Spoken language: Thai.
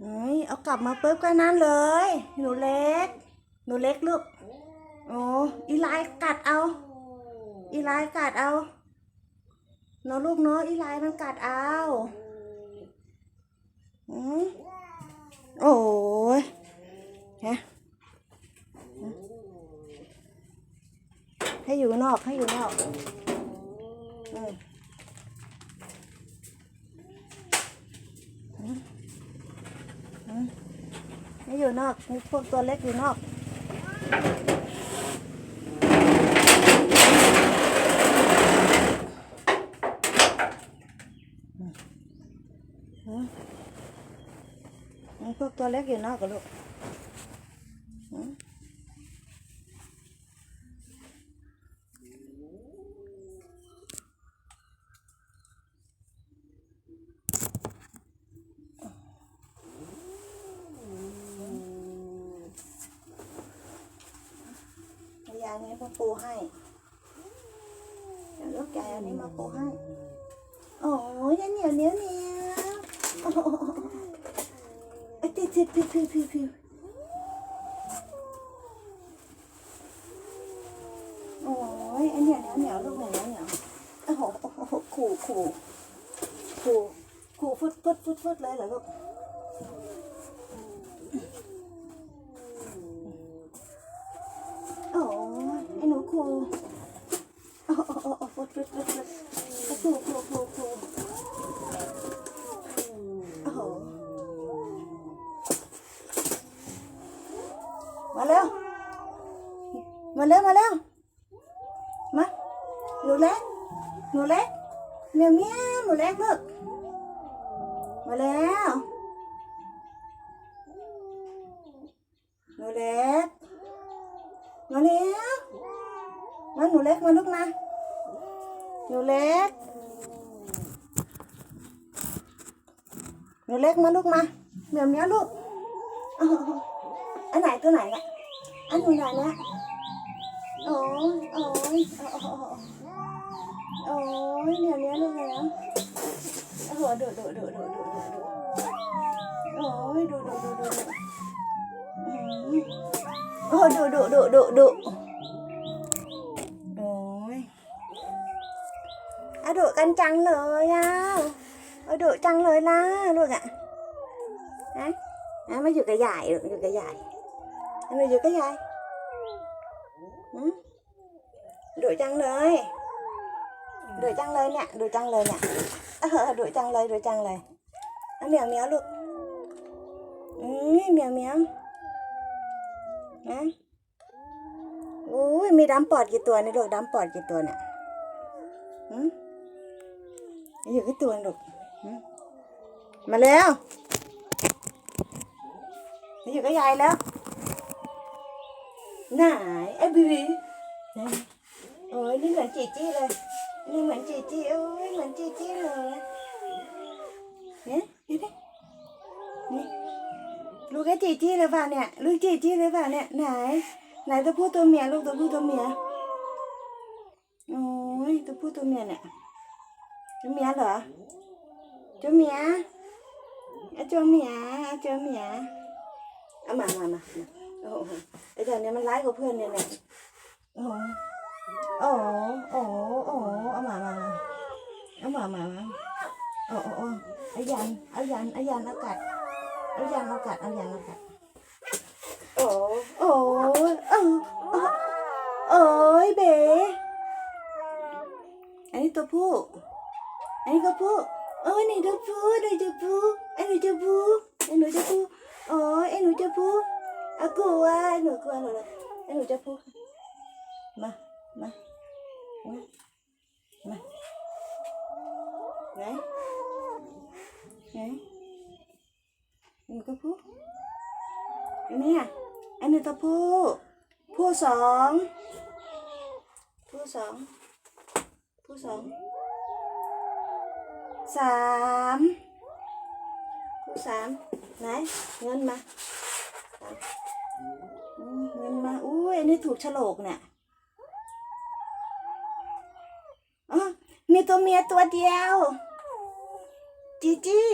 เฮ้ยเอากลับมาปุ๊บก็นั่นเลย หนูเล็ก หนูเล็กลูกโอ้อีไลายกัดเอา อีไลายกัดเอาเนาะลูกเนาะอีไลายมันกัดเอาอืมโอ้ยฮะให้อยู่นอกให้อยู่นอกอือมอืม ไม่อยู่นอกมีพวกตัวเล็กอยู่นอกมีพวกตัวเล็กอยู่นอกกับลูกายนี้มาปูให้เดี๋ยวลูกยายอันนี้มาปูให้ โอ้ยเหนียวเหนียวเหนียวไอ้ติดติดพิวพิวพิวพิวโอ้ยไอ้เหนียวเหนียวเหนียวลูกเหนียวเหนียวโอ้โหขู่ขู่ขู่ขู่ฟุดฟุดฟุดฟุดเลยเหรอลูกโอ้ย ไอ้หนูขู่โอ้โหโอ้โหฟุดฟุดฟุดฟุดขู่ขู่ขู่ขู่โอ้โหมาเร็วมาเร็ว มาเร็วมาหนูเล็กหนูเล็กเมียวเมียวหนูเล็กลูกมาแล้วหนูเล็กมาเร็วมาหนูเล็กมาลูกมาหนูเล็ก หนูเล็กมาลูกมาเมียวเมียวลูกอ้าวอันไหนตัวไหนเนี่ยอันหนูไหนเนี่ยโอ้ยโอ้ยโอ้โอ้ยเดี๋ยวนี้ลูกแล้วโอ้โหดูดูดูดูดูดูดูโอ้ยดูดูดูดูดูอืมโอ้ดูดูดูดูดูโอ้ย อะดุกันจังเลยอะอะดุจังเลยล่ะลูกอะฮะฮะมาอยู่กับยายลูกอยู่กับยายมาอยู่กับยายหืมดุจังเลยดุจังเลยเนี่ยดุจังเลยเนี่ยเออดุจังเลยดุจังเลยเอาเหมียวเหมียวลูกอืมเหมียวเหมียวนะโอ้ยมีดำปอดกี่ตัวในี่ลูกดำปอดกี่ตัวเนี่ยหืม อยู่กี่ตัวลูกหืมมาแล้วอยู่กับยายแล้ว ไหนไอ้บีบีโอ้ยนี่เหมือนจีจี้เลย นี่เหมือนจีจี้โอ้ยเหมือนจีจี้เลยเนี่ยเห็นไหมนี่ลูกไอ้จีจี้เลยเปล่าเนี่ย ลูกจีจี้เลยเปล่าเนี่ย ไหน ไหนตัวผู้ตัวเมียลูกตัวผู้ตัวเมีย โอ้ยตัวผู้ตัวเมียเนี่ย ตัวเมียเหรอตัวเมียเอาตัวเมียเอาตัวเมียเอามามามาโอ้โหไอ้เจ้าเนี่ยมันร้ายกว่าเพื่อนเนี่ยเนี่ยโอ้โหโอ้โหโอ้โหอ้โหเอามามามาเอามามามาโอ้โหโอ้โหเอายันเอายันเอายันเอากัดเอายันเอากัดเอายันเอากัดโอ้โอ้โอ้โอ้ยเบ๋อันนี้ตัวผู้ อันนี้ก็ผู้โอ้ยนี่ตัวผู้นี่ตัวผู้อันนี้ตัวผู้อันนี้ตัวผู้โอ้ยอันนี้ตัวผู้อากลัวหนูกลัวหนูเลยอันนี้ตั สามคู่สามไหนเงินมาเงินมาอุ้ยอันนี้ถูกฉลกเนี่ยอ๋อมีตัวเมียตัวเดียวจีจี้